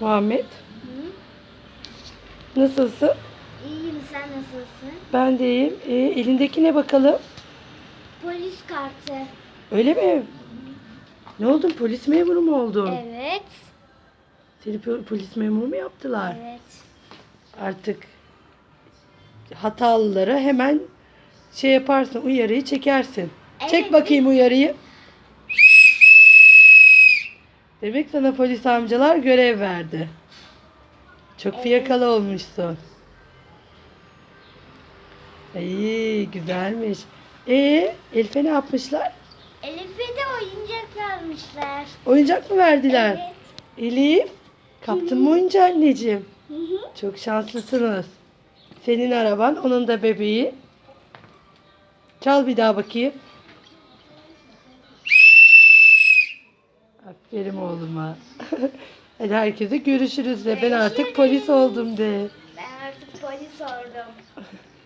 Muhammed. Hı? Nasılsın? İyiyim sen nasılsın? Ben de iyiyim. Ee, elindeki ne bakalım? Polis kartı. Öyle mi? Ne oldun? Polis memuru mu oldun? Evet. Seni po- polis memuru mu yaptılar? Evet. Artık hatalılara hemen şey yaparsın, uyarıyı çekersin. Çek Evet. bakayım uyarıyı. Demek sana polis amcalar görev verdi. Çok Evet. fiyakalı olmuşsun. İyi, güzelmiş. E, Elif'e ne yapmışlar? Elif'e de oyuncak vermişler. Oyuncak mı verdiler? Evet. Elif, kaptın mı oyuncağı anneciğim? Hı hı. Çok şanslısınız. Senin araban, onun da bebeği. Çal bir daha bakayım. Aferin oğluma. Hadi herkese görüşürüz de ben artık polis oldum de. Ben artık polis oldum.